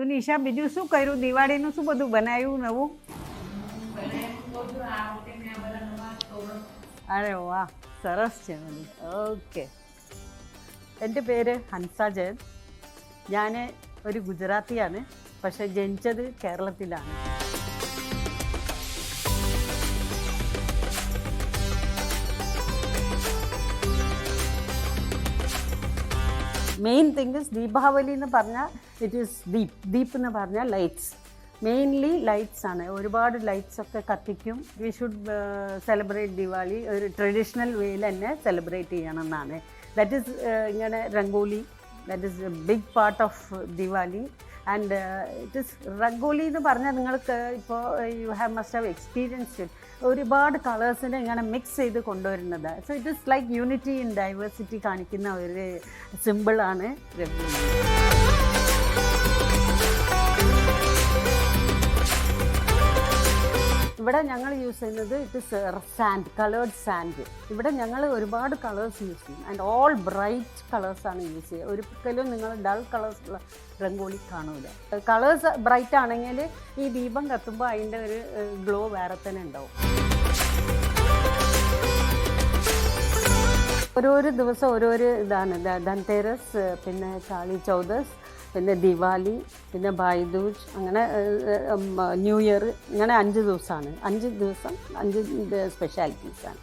તો નિશા બીજું શું કર્યું દિવાળીનું શું બધું બનાવ્યું નવું અરે વાહ સરસ છે બધું ഓക്കെ എൻ്റെ പേര് ഹൻസ ജയൻ ഞാൻ ഒരു ഗുജറാത്തിയാണ് പക്ഷെ ജനിച്ചത് കേരളത്തിലാണ് മെയിൻ തിങ് ഇസ് ദീപാവലി എന്ന് പറഞ്ഞാൽ ഇറ്റ് ഈസ് ദീപ് ദീപ് എന്ന് പറഞ്ഞാൽ ലൈറ്റ്സ് മെയിൻലി ലൈറ്റ്സ് ആണ്. ഒരുപാട് ലൈറ്റ്സ് ഒക്കെ കത്തിക്കും. വി ഷുഡ് സെലിബ്രേറ്റ് ദിവാലി ഒരു ട്രഡീഷണൽ വേയിൽ തന്നെ സെലിബ്രേറ്റ് ചെയ്യണം എന്നാണ് ദാറ്റ് ഈസ് ഇങ്ങനെ rangoli that is big part of Diwali and it is rangoli എന്ന് പറഞ്ഞാൽ നിങ്ങൾക്ക് ഇപ്പോൾ you have must have experienced ഒരുപാട് കളേഴ്സിനെ ഇങ്ങനെ മിക്സ് ചെയ്ത് കൊണ്ടുവരുന്നത്. So it is like unity in diversity കാണിക്കുന്ന ഒരു സിമ്പിളാണ് രംഗോലി. ഇവിടെ ഞങ്ങൾ യൂസ് ചെയ്യുന്നത് it is sand coloured sand ഇവിടെ ഞങ്ങൾ ഒരുപാട് കളേഴ്സ് യൂസ് ചെയ്യും. ആൻഡ് ഓൾ ബ്രൈറ്റ് കളേഴ്സാണ് യൂസ് ചെയ്യുക. ഒരിക്കലും നിങ്ങൾ ഡൾ കളേഴ്സുള്ള രംഗോലി കാണൂല. കളേഴ്സ് ബ്രൈറ്റ് ആണെങ്കിൽ ഈ ദീപം കത്തുമ്പോൾ അതിന്റെ ഒരു ഗ്ലോ വേറെ തന്നെ ഉണ്ടാവും. ഓരോരോ ദിവസം ഓരോരോ ഇതാണ്. ധൻതേരസ് പിന്നെ ചാളി ചൗദസ് പിന്നെ ദിവാലി പിന്നെ ഭായ്ദൂജ് അങ്ങനെ ന്യൂ ഇയർ ഇങ്ങനെ അഞ്ച് ദിവസമാണ്. അഞ്ച് ദിവസം അഞ്ച് സ്പെഷ്യാലിറ്റീസാണ്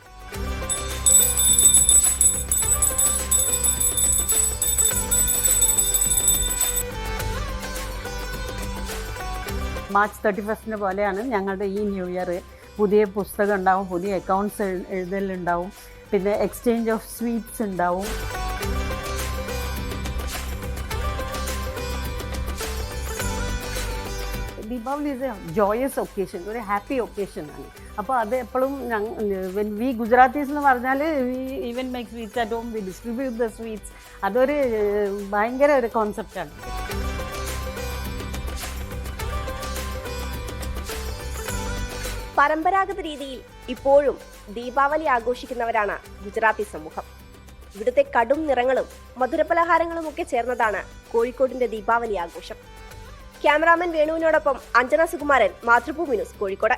മാർച്ച് തേർട്ടി ഫസ്റ്റിന് പോലെയാണ് ഞങ്ങളുടെ ഈ ന്യൂ ഇയർ. പുതിയ പുസ്തകം ഉണ്ടാവും പുതിയ അക്കൗണ്ട്സ് എഴുതലുണ്ടാവും പിന്നെ എക്സ്ചേഞ്ച് ഓഫ് സ്വീറ്റ്സ് ഉണ്ടാവും. Deepavali is a joyous occasion ഒരു ഹാപ്പി ഒക്കേഷൻ ആണ്. അപ്പോൾ അത് എപ്പോഴും വെൻ വി ഗുജറാത്തീസ് എന്ന് പറഞ്ഞാൽ we even make sweets at home we distribute the sweets അതൊരു ഭയങ്കര ഒരു കോൺസെപ്റ്റാണ് പരമ്പരാഗത രീതിയിൽ ഇപ്പോഴും ദീപാവലി ആഘോഷിക്കുന്നവരാണ് ഗുജറാത്തി സമൂഹം. ഇവിടുത്തെ കടും നിറങ്ങളും മധുരപലഹാരങ്ങളും ഒക്കെ ചേർന്നതാണ് കോഴിക്കോടിന്റെ ദീപാവലി ആഘോഷം. ക്യാമറാമാൻ വേണുവിനോടൊപ്പം അഞ്ജന സുകുമാരൻ മാതൃഭൂമി ന്യൂസ് കോഴിക്കോട്.